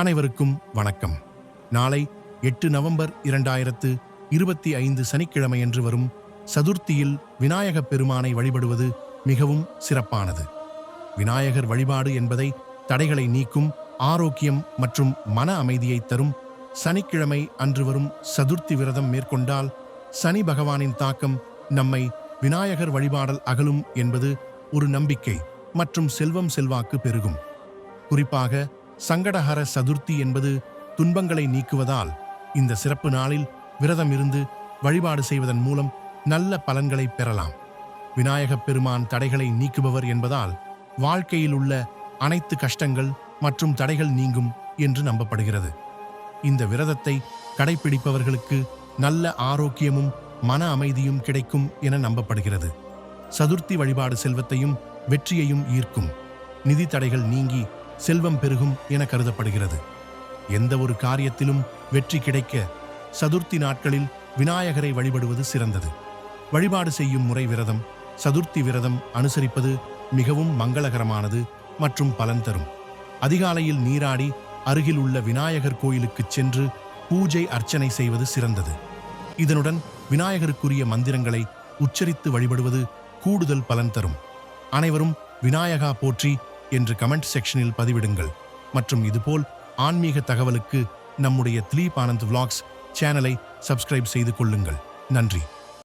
அனைவருக்கும் வணக்கம். நாளை எட்டு நவம்பர் இரண்டாயிரத்து இருபத்தி ஐந்து சனிக்கிழமையன்று வரும் சதுர்த்தியில் விநாயகப் பெருமானை வழிபடுவது மிகவும் சிறப்பானது. விநாயகர் வழிபாடு என்பதை தடைகளை நீக்கும் ஆரோக்கியம் மற்றும் மன அமைதியை தரும் சனிக்கிழமை அன்று வரும் சதுர்த்தி விரதம் மேற்கொண்டால் சனி பகவானின் தாக்கம் நம்மை விநாயகர் வழிபாடல் அகலும் என்பது ஒரு நம்பிக்கை மற்றும் செல்வம் செல்வாக்கு பெருகும். குறிப்பாக சங்கடஹர சதுர்த்தி என்பது துன்பங்களை நீக்குவதால் இந்த சிறப்பு நாளில் விரதம் இருந்து வழிபாடு செய்வதன் மூலம் நல்ல பலன்களை பெறலாம். விநாயகப் பெருமான் தடைகளை நீக்குபவர் என்பதால் வாழ்க்கையில் உள்ள அனைத்து கஷ்டங்கள் மற்றும் தடைகள் நீங்கும் என்று நம்பப்படுகிறது. இந்த விரதத்தை கடைபிடிப்பவர்களுக்கு நல்ல ஆரோக்கியமும் மன அமைதியும் கிடைக்கும் என நம்பப்படுகிறது. சதுர்த்தி வழிபாடு செல்வத்தையும் வெற்றியையும் ஈர்க்கும். நிதி தடைகள் நீங்கி செல்வம் பெருகும் என கருதப்படுகிறது. எந்த ஒரு காரியத்திலும் வெற்றி கிடைக்க சதுர்த்தி நாட்களில் விநாயகரை வழிபடுவது சிறந்தது. வழிபாடு செய்யும் முறை விரதம் சதுர்த்தி விரதம் அனுசரிப்பது மிகவும் மங்களகரமானது மற்றும் பலன் தரும். அதிகாலையில் நீராடி அருகில் உள்ள விநாயகர் கோயிலுக்கு சென்று பூஜை அர்ச்சனை செய்வது சிறந்தது. இதனுடன் விநாயகருக்குரிய மந்திரங்களை உச்சரித்து வழிபடுவது கூடுதல் பலன் தரும். அனைவரும் விநாயகா போற்றி என்று கமெண்ட் செக்ஷனில் பதிவிடுங்கள். மற்றும் இதுபோல் ஆன்மீக தகவலுக்கு நம்முடைய திலீப் ஆனந்த் விளாக்ஸ் சேனலை சப்ஸ்கிரைப் செய்து கொள்ளுங்கள். நன்றி.